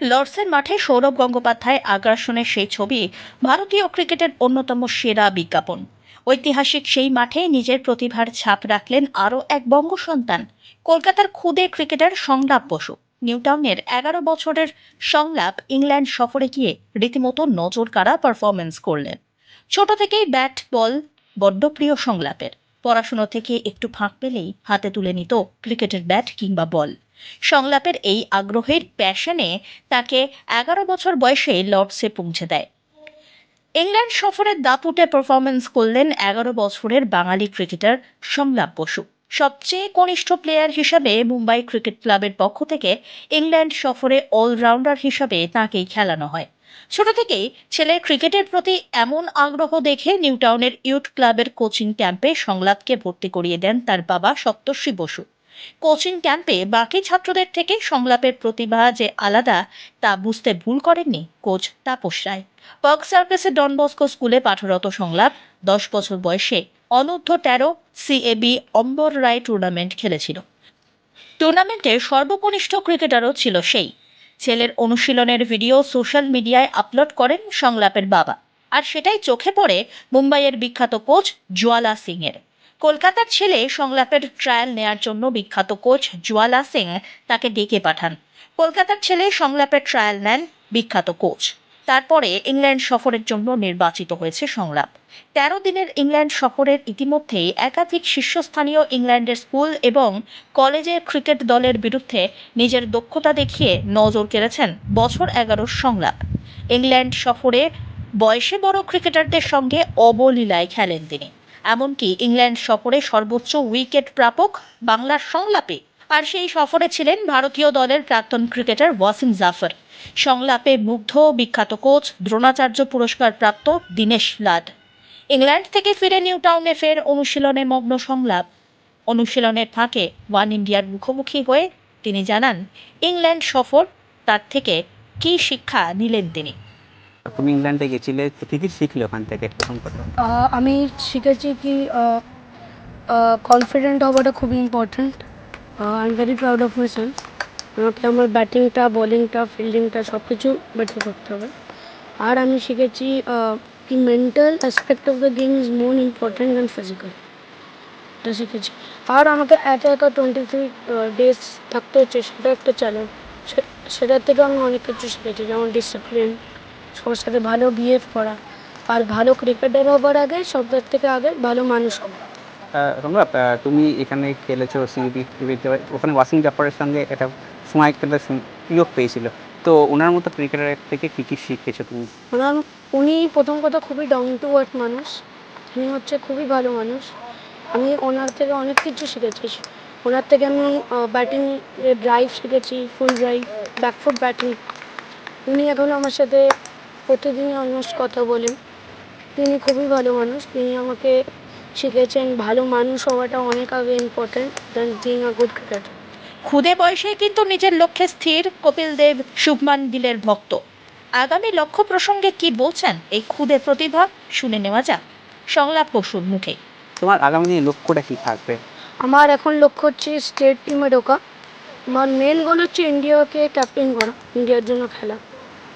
লর্ডসের মাঠে সৌরভ গঙ্গোপাধ্যায় আগ্রাসনের সেই ছবি ভারতীয় ক্রিকেটের অন্যতম সেরা বিজ্ঞাপন। ঐতিহাসিক সেই মাঠে নিজের প্রতিভার ছাপ রাখলেন আরও এক বঙ্গ সন্তান কলকাতার খুদে ক্রিকেটার সংলাপ বসু। নিউটাউনের এগারো বছরের সংলাপ ইংল্যান্ড সফরে গিয়ে রীতিমতো নজর কাড়া পারফরমেন্স করলেন। ছোট থেকেই ব্যাট, বল, বড্ড প্রিয় সংলাপের। পড়াশুনো থেকে একটু ফাঁক পেলেই হাতে তুলে নিত ক্রিকেটের ব্যাট কিংবা বল। সংলাপের এই আগ্রহের প্যাশনে তাকে এগারো বছর বয়সে লর্ডসে পৌঁছে দেয়। ইংল্যান্ড সফরের দাপুটে পারফরমেন্স করলেন এগারো বছরের বাঙালি ক্রিকেটার সংলাপ বসু। সবচেয়ে কনিষ্ঠ প্লেয়ার হিসাবে মুম্বাই ক্রিকেট ক্লাবের পক্ষ থেকে ইংল্যান্ড সফরে অলরাউন্ডার হিসাবে তাঁকেই খেলানো হয়। ছোট থেকেই ছেলের ক্রিকেটের প্রতি এমন আগ্রহ দেখে নিউটাউনের ইউথ ক্লাবের কোচিং ক্যাম্পে সংলাপকে ভর্তি করিয়ে দেন তার বাবা সপ্তর্ষি বসু। কোচিং ক্যাম্পে বাকি ছাত্রদের থেকে সংলাপের প্রতিভা যে আলাদা, তা বুঝতে ভুল করেননি কোচ তাপস রায়। পার্ক সার্কাসের ডন বস্কো স্কুলে পাঠরত সংলাপ, দশ বছর বয়সে অনূর্ধ্ব তেরো সিএবি অম্বর রায় টুর্নামেন্ট খেলেছিল। টুর্নামেন্টে সর্বকনিষ্ঠ ক্রিকেটারও ছিল সেই। ছেলের অনুশীলনের ভিডিও সোশ্যাল মিডিয়ায় আপলোড করেন সংলাপের বাবা। আর সেটাই চোখে পড়ে মুম্বাইয়ের বিখ্যাত কোচ জোয়ালা সিং এর কলকাতার ছেলে সংলাপের ট্রায়াল নেয়ার জন্য বিখ্যাত কোচ জুয়ালা সিং তাকে ডেকে পাঠান। কলকাতার ছেলে সংলাপের ট্রায়াল নেন বিখ্যাত কোচ তারপরে ইংল্যান্ড সফরের জন্য নির্বাচিত হয়েছে সংলাপ। তেরো দিনের ইংল্যান্ড সফরের ইতিমধ্যেই একাধিক শীর্ষস্থানীয় ইংল্যান্ডের স্কুল এবং কলেজের ক্রিকেট দলের বিরুদ্ধে নিজের দক্ষতা দেখিয়ে নজর কেড়েছেন বছর এগারোর সংলাপ। ইংল্যান্ড সফরে বয়সে বড় ক্রিকেটারদের সঙ্গে অবলীলায় খেলেন তিনি। এমনকি ইংল্যান্ড সফরে সর্বোচ্চ উইকেট প্রাপক বাংলার সংলাপে। আর সেই সফরে ছিলেন ভারতীয় দলের প্রাক্তন ক্রিকেটার ওয়াসিম জাফর। সংলাপে মুগ্ধ বিখ্যাত কোচ, দ্রোণাচার্য পুরস্কার প্রাপ্ত দীনেশ লাড ইংল্যান্ড থেকে ফিরে নিউ টাউনে ফের অনুশীলনে মগ্ন সংলাপ। অনুশীলনের ফাঁকে ওয়ান ইন্ডিয়ার মুখোমুখি হয়ে তিনি জানান, ইংল্যান্ড সফর, তার থেকে কী শিক্ষা নিলেন তিনি? তুমি ইংল্যান্ডে গেছিলে কী কী শিখলে ওখান থেকে প্রথম কথা আমি শিখেছি কি কনফিডেন্ট হওয়াটা খুবই important I am very proud of myself আমাকে আমার ব্যাটিংটা বোলিংটা ফিল্ডিংটা সব কিছু বেটার করতে হবে। আর আমি শিখেছি কি mental aspect of the game is more important than physical এটা শিখেছি। আর আমাকে একা একা টোয়েন্টি থ্রি ডেজ থাকতে হচ্ছে, সেটা একটা চ্যালেঞ্জ সেটার থেকে আমি অনেক কিছু শিখেছি, যেমন ডিসিপ্লিন সবার সাথে ভালো বিহেভ করা। আর ভালো ক্রিকেটার হবার আগে সবার থেকে আগে ভালো মানুষ হওয়া। সংলাপ তুমি এখানে খেলেছো সিবি ওখানে ওয়াসিং জাফরের সঙ্গে একটা সময় একটা সুযোগ পেয়েছিল। তো ওনার মতো ক্রিকেটারের থেকে কী কী শিখেছো তুমি? ওনার উনি প্রথম কথা খুবই ডাউন টু আর্থ মানুষ। উনি হচ্ছে খুবই ভালো মানুষ। আমি ওনার থেকে অনেক কিছু শিখেছি। ওনার থেকে আমি ব্যাটিং ড্রাইভ শিখেছি ফুল ড্রাইভ ব্যাকফুট ব্যাটিং উনি এখন আমার সাথে প্রতিদিনই অলমোস্ট কথা বলেন তিনি খুবই ভালো মানুষ। তিনি আমাকে শিখেছেন ভালো মানুষ হওয়াটা অনেক আগে important than being a good cricketer খুদে বয়সে কিন্তু নিজের লক্ষ্যে স্থির কপিল দেব শুভমান গিলের ভক্ত। আগামী লক্ষ্য প্রসঙ্গে কি বলছেন এই খুদে প্রতিভা? শুনে নেওয়া যাক। সংলাপ পশুর মুখে। তোমার আগামী দিনে লক্ষ্যটা কী থাকবে? আমার এখন লক্ষ্য হচ্ছে স্টেট টিমে ঢোকা। আমার মেন গোল হচ্ছে ইন্ডিয়াকে ক্যাপ্টেন করা ইন্ডিয়ার জন্য খেলা।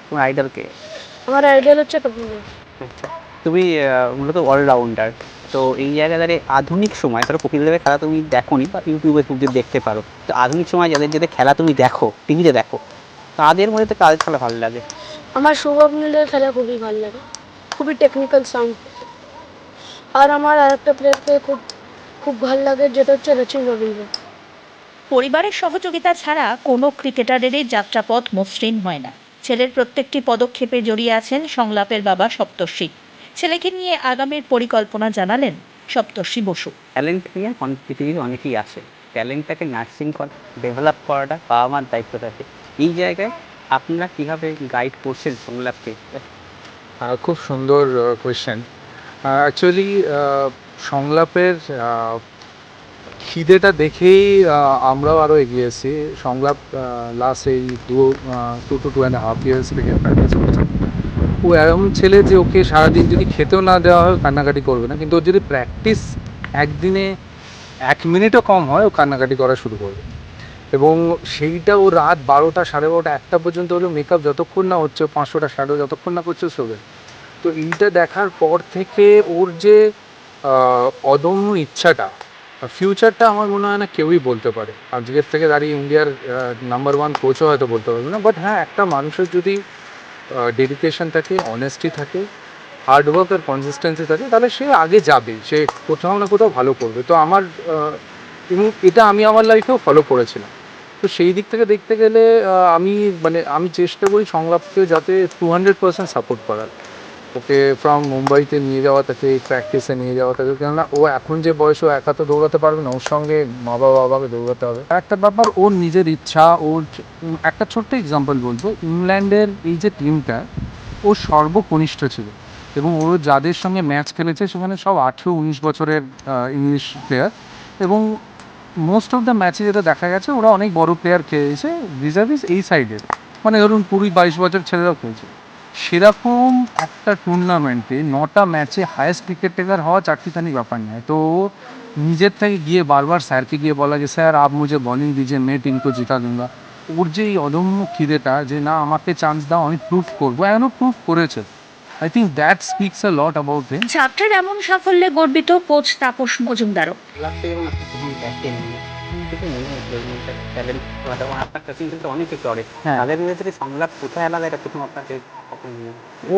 তোমার আইডলকে আমার আইডিয়াল হচ্ছে তুমি মূলত অলরাউন্ডার তো এই জায়গায় দাঁড়িয়ে আধুনিক সময় ধরো কপিল দেবের খেলা তুমি দেখোনি বা ইউটিউবে তুমি দেখতে পারো তো আধুনিক সময় যাদের যাদের খেলা তুমি দেখো টিভিতে দেখো তাদের মধ্যে তো কাদের খেলা ভালো লাগে? আমার শুভম নীলের খেলা খুবই ভালো লাগে। খুবই টেকনিক্যাল সাউন্ড আর আমার আরেকটা প্লেয়ারকে খুব খুব ভালো লাগে যেটা হচ্ছে রচিন রবীন্দ্র। পরিবারের সহযোগিতা ছাড়া কোনো ক্রিকেটারেরই যাত্রাপথ মসৃণ হয় না। ছেলের প্রত্যেকটি পদক্ষেপে জড়িয়ে আছেন সংলাপের বাবা সপ্তর্ষি। ছেলেকে নিয়ে আগামীর পরিকল্পনা জানালেন সপ্তর্ষি বসু। ট্যালেন্ট নিয়ে অনেক পৃথিবীর অনেকেই আসে ট্যালেন্টটাকে নার্সিং করা ডেভেলপ করাটা বাবা মার দায়িত্ব থাকে। এই জায়গায় আপনারা কীভাবে গাইড করছেন সংলাপকে? খুব সুন্দর কোয়েশ্চেন অ্যাকচুয়ালি সংলাপের খিদেটা দেখেই আমরাও আরও এগিয়ে এসেছি। সংলাপ লাস্ট এই দু two two two and half years থেকে প্র্যাকটিস করছে। ও এমন ছেলে যে ওকে সারাদিন যদি খেতেও না দেওয়া হয় কান্নাকাটি করবে না। কিন্তু ওর যদি প্র্যাকটিস একদিনে এক মিনিটও কম হয়, ও কান্নাকাটি করা শুরু করবে। এবং সেইটা ও রাত বারোটা, সাড়ে বারোটা, একটা পর্যন্ত হলো মেকআপ যতক্ষণ না হচ্ছে, পাঁচশোটা শ্যাডো যতক্ষণ না করছে, শোবে। তো এইটা দেখার পর থেকে ওর যে অদম্য ইচ্ছাটা ফিউচারটা আমার মনে হয় না কেউই বলতে পারে। আজকের থেকে দাঁড়িয়ে ইন্ডিয়ার নাম্বার ওয়ান কোচও হয়তো বলতে পারবে না। বাট হ্যাঁ একটা মানুষের যদি ডেডিকেশন থাকে অনেস্টি থাকে হার্ডওয়ার্ক আর কনসিস্টেন্সি থাকে, তাহলে সে আগে যাবে। সে কোথাও না কোথাও ভালো করবে। তো আমার এটা আমি আমার লাইফেও ফলো করেছিলাম। তো সেই দিক থেকে দেখতে গেলে আমি মানে আমি চেষ্টা করি সংলাপকে যাতে টু হান্ড্রেড পার্সেন্ট সাপোর্ট করার। ওকে ফ্রম মুম্বাইতে নিয়ে যাওয়া, তাকে প্র্যাকটিসে নিয়ে যাওয়া, তাকে কেননা ও এখন যে বয়সে ও একা তো দৌড়াতে পারবে না, ওর সঙ্গে মা বাবা বাবাকে দৌড়াতে হবে। একটা ব্যাপার, ওর নিজের ইচ্ছা, ওর একটা ছোট্ট এক্সাম্পল বলব। ইংল্যান্ডের এই যে টিমটা ও সর্বকনিষ্ঠ ছিল এবং ও যাদের সঙ্গে ম্যাচ খেলেছে, সেখানে সব আঠেরো, উনিশ বছরের ইংলিশ প্লেয়ার এবং মোস্ট অফ দ্য ম্যাচে যেটা দেখা গেছে, ওরা অনেক বড় প্লেয়ার খেয়েছে রিজার্ভিস এই সাইডের মানে ধরুন কুড়ি, বাইশ বছর ছেলেরাও খেলছে। সেরকম একটা টুর্নামেন্টে নটা ম্যাচে হায়েস্ট উইকেট টেকার হওয়া চারটিখানি ব্যাপার নয়। তো নিজের থেকে গিয়ে বারবার স্যারকে গিয়ে বলা যে স্যার আপ মুঝে বলিং দিজে মে টিম কো জিতা দুঙ্গা ওর যে এই অদম্য খিদেটা যে না আমাকে চান্স দাও আমি প্রুভ করব। এখনও প্রুভ করেছে। I think that speaks a lot about him ছাত্রের এমন সাফল্যে গর্বিত কোচ তাপস মজুমদারও। এবং মনে ওর মধ্যে ট্যালেন্ট আপনার কাছে কিন্তু অনেক কিছু করে। হ্যাঁ। তাদের সংলাপ কোথায় আলাদা এটা প্রথম আপনাকে?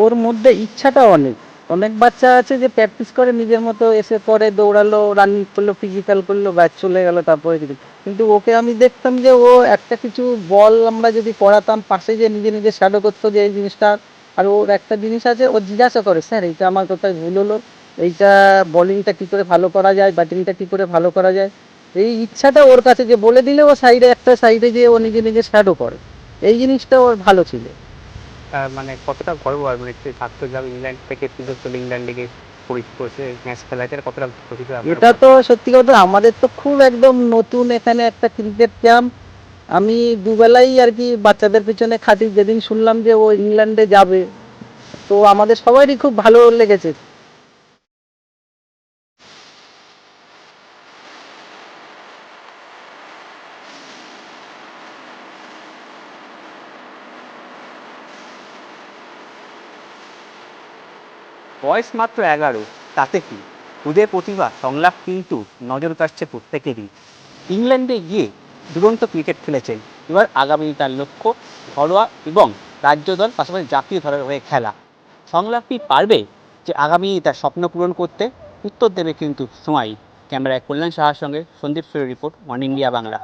ওর মধ্যে ইচ্ছাটা অনেক। অনেক বাচ্চা আছে যে প্র্যাকটিস করে নিজের মতো এসে পরে দৌড়ালো রানিং করল ফিজিক্যাল করল ব্যাচ চলে গেল তারপরে কিছু। কিন্তু ওকে আমি দেখতাম যে ও একটা কিছু বল আমরা যদি পড়াতাম পাশে যে নিজে নিজে শ্যাডো করতো যে এই জিনিসটা আর ওর একটা জিনিস আছে ও জিজ্ঞাসা করে স্যার এইটা আমার কোথায় ভুল হলো? এইটা বোলিংটা কী করে ভালো করা যায়? ব্যাটিংটা কী করে ভালো করা যায়? এই ইচ্ছাটা ওর কাছে যে বলে দিলে ও সাইডে একটা সাইডে যে ও নিজে নিজে শ্যাডো করে। এই জিনিসটা ওর ভালো ছিল। মানে কতটা গর্ব আর মানে ছাত্র যাবে ইংল্যান্ড থেকে ইংল্যান্ড লিগে? এটা তো সত্যি কথা আমাদের তো খুব একদম নতুন এখানে একটা ক্রিকেট ক্যাম্প আমি দুবেলাই আর কি বাচ্চাদের পিছনে খাটি যেদিন শুনলাম যে ও ইংল্যান্ডে যাবে তো আমাদের সবারই খুব ভালো লেগেছে। বয়স মাত্র এগারো, তাতে কি? খুদে প্রতিভা সংলাপ কিন্তু নজর কাটছে প্রত্যেকেরই। ইংল্যান্ডে গিয়ে দুরন্ত ক্রিকেট খেলেছেন। এবার আগামী তার লক্ষ্য ঘরোয়া এবং রাজ্য দল, পাশাপাশি জাতীয় দলের হয়ে খেলা। সংলাপ কি পারবে যে আগামী তার স্বপ্ন পূরণ করতে? উত্তর দেবে কিন্তু সময় ক্যামেরায় কল্যাণ সাহার সঙ্গে সন্দীপ সুরের রিপোর্ট, ওয়ান ইন্ডিয়া বাংলা।